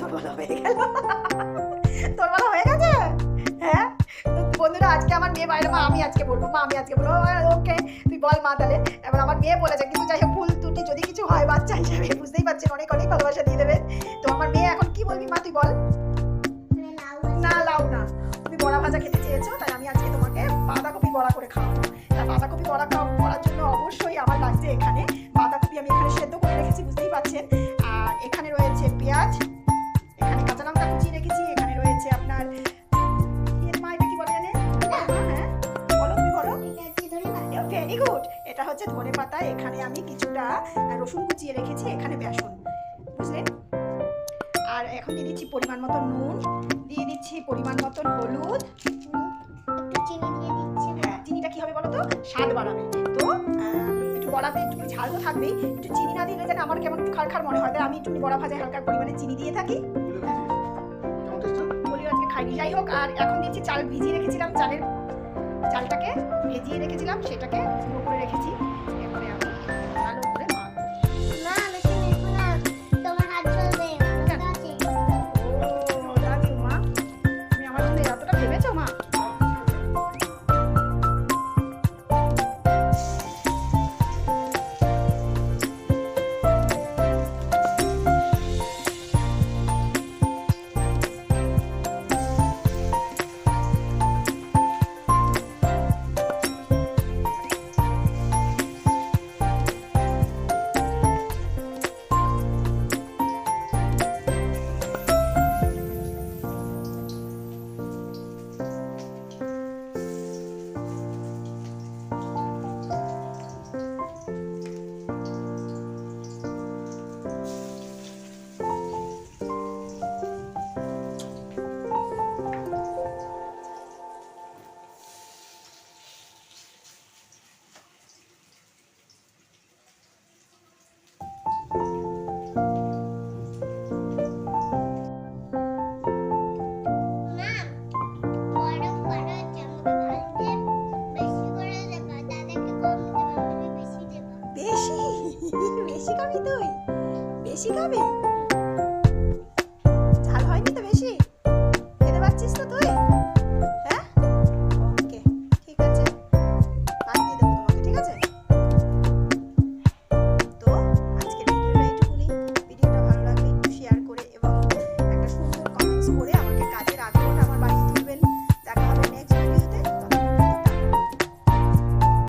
তোর বলা হয়ে তোর বলা হয়ে গেছে? হ্যাঁ? বন্ধুরা, আজকে আমার মেয়ে বাইরে মা, আমি আজকে বলব, মা, আমি আজকে বলব। ওকে তুই বল মা তাহলে। এবার আমার মেয়ে বলেছে, কিন্তু যাই হোক, ভুল ত্রুটি যদি কিছু হয়, বাচ্চা হিসাবে বুঝতেই পারছেন, অনেক অনেক ভালোবাসা দিয়ে দেবে। বলবি, মা বল। না, লাউ না। তুমি বড়া ভাজা খেতে চেয়েছো, তাই আমি আজকে তোমাকে বাঁধাকপি বড়া করে খাওয়াবো। তা বাঁধাকপি বড়া খাওয়া করার জন্য অবশ্যই আমার লাগছে এখানে বাঁধাকপি আমি এখানে সেদ্ধ করে রেখেছি, বুঝতেই পারছেন? আর এখানে রয়েছে পেঁয়াজ, এখানে কাঁচা লঙ্কা কুচিয়ে রেখেছি, এখানে রয়েছে আপনার বলে জানে হ্যাঁ তুমি বলো। এটা হচ্ছে ভেরি গুড এটা হচ্ছে ধনে পাতা এখানে আমি কিছুটা রসুন কুচিয়ে রেখেছি, এখানে বেসন। এখন দিয়ে দিচ্ছি পরিমাণ মতো নুন দিয়ে দিচ্ছি পরিমাণ মতো হলুদ। একটু চিনি দিয়ে দিচ্ছি। হ্যাঁ চিনিটা কি হবে বলো তো? স্বাদ বাড়াবে। তো একটু বড়াতে একটু ঝাল তো থাকবেই। একটু চিনি না দিলে যেন আমার কেমন একটু খার খার মনে হয়। তাই আমি একটু বড়া ভাজায় হালকা পরিমাণে চিনি দিয়ে থাকি। বলি আজকে খাইনি। যাই হোক আর এখন দিচ্ছি চাল ভিজিয়ে রেখেছিলাম। চালের চালটাকে ভেজিয়ে রেখেছিলাম। সেটাকে করে রেখেছি। এরপরে জন্য এতটা ভেবেছো মা খাবি তুই বেশি খাবি?